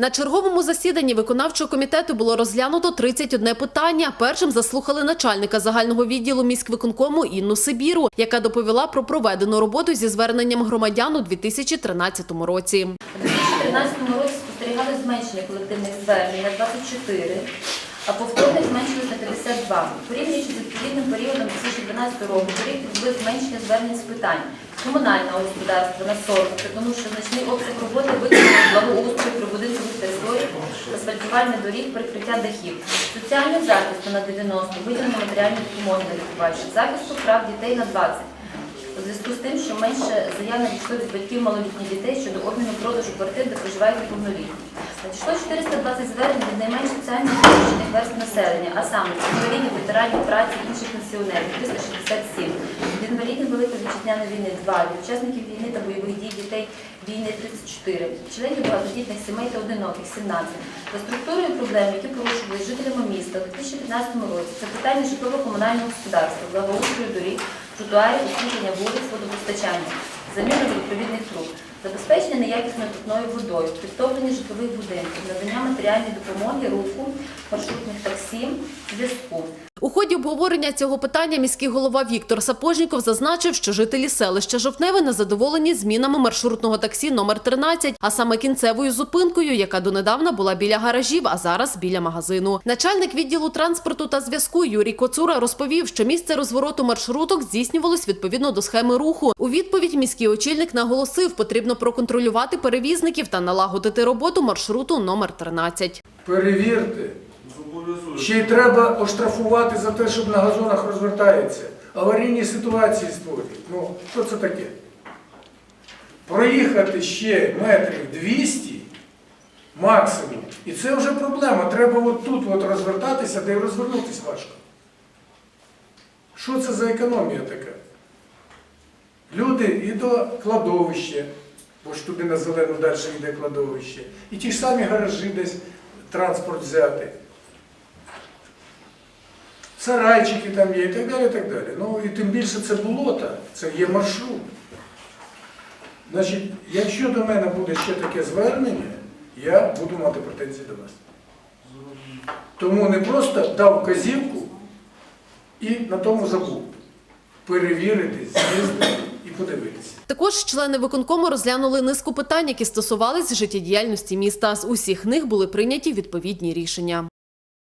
На черговому засіданні виконавчого комітету було розглянуто 31 питання. Першим заслухали начальника загального відділу міськвиконкому Інну Сибіру, яка доповіла про проведену роботу зі зверненням громадян у 2013 році. У 2013 році спостерігали зменшення колективних звернень на 24, а повторних зменшилось на 52. Порівнюючи з відповідним періодом 2012 року, відбулось зменшення звернень з питань комунального господарства на 40, тому що значний обсяг роботи виконано благоустрою прибудинкових територій, асфальтування доріг, прикриття дахів, соціального захисту на 90, виділення матеріальної допомоги на лікувачі, захисту прав дітей на 20. У зв'язку з тим, що менше заяв надійшло від батьків малолітніх дітей щодо обміну продажу квартир, де проживають неповнолітні. Надійшло 420 звернень від найменш соціально захищених верств населення, а саме інвалідів, ветеранів праці, інших пенсіонерів 367, від інвалідів Великої вітчизняної війни 2, від учасників війни та бойових дій дітей війни 34, членів багатодітних сімей та одиноких 17. За структурою проблем, які порушували жителями міста у 2015 році, це питання житлово-комунального господарства, благоустрою доріг, тротуарів, освітлення вулиць, водопостачання, заміну відповідних труб, забезпечення неякісною питною водою, підтоплення житлових будинків, надання матеріальної допомоги, руху, маршрутних таксі, зв'язку. У ході обговорення цього питання міський голова Віктор Сапожніков зазначив, що жителі селища Жовтневе незадоволені змінами маршрутного таксі номер 13, а саме кінцевою зупинкою, яка донедавна була біля гаражів, а зараз біля магазину. Начальник відділу транспорту та зв'язку Юрій Коцура розповів, що місце розвороту маршруток здійснювалось відповідно до схеми руху. У відповідь міський очільник наголосив, потрібно проконтролювати перевізників та налагодити роботу маршруту номер 13. Перевірте. Ще й треба оштрафувати за те, щоб на газонах розвертається. Аварійні ситуації створюють. Ну, що це таке? Проїхати ще метрів 200 максимум. І це вже проблема. Треба от тут от розвертатися, де й розвернутися важко. Що це за економія така? Люди і до кладовища, бо ж туди на зелену далі йде кладовище, і ті ж самі гаражі десь транспорт взяти. Сарайчики там є і так далі. і так далі. Ну і тим більше це болото, це є маршрут. Значить, якщо до мене буде ще таке звернення, я буду мати претензії до вас. Тому не просто дав вказівку і на тому забув. Перевірити, з'їздити і подивитися. Також члени виконкому розглянули низку питань, які стосувались життєдіяльності міста. З усіх них були прийняті відповідні рішення.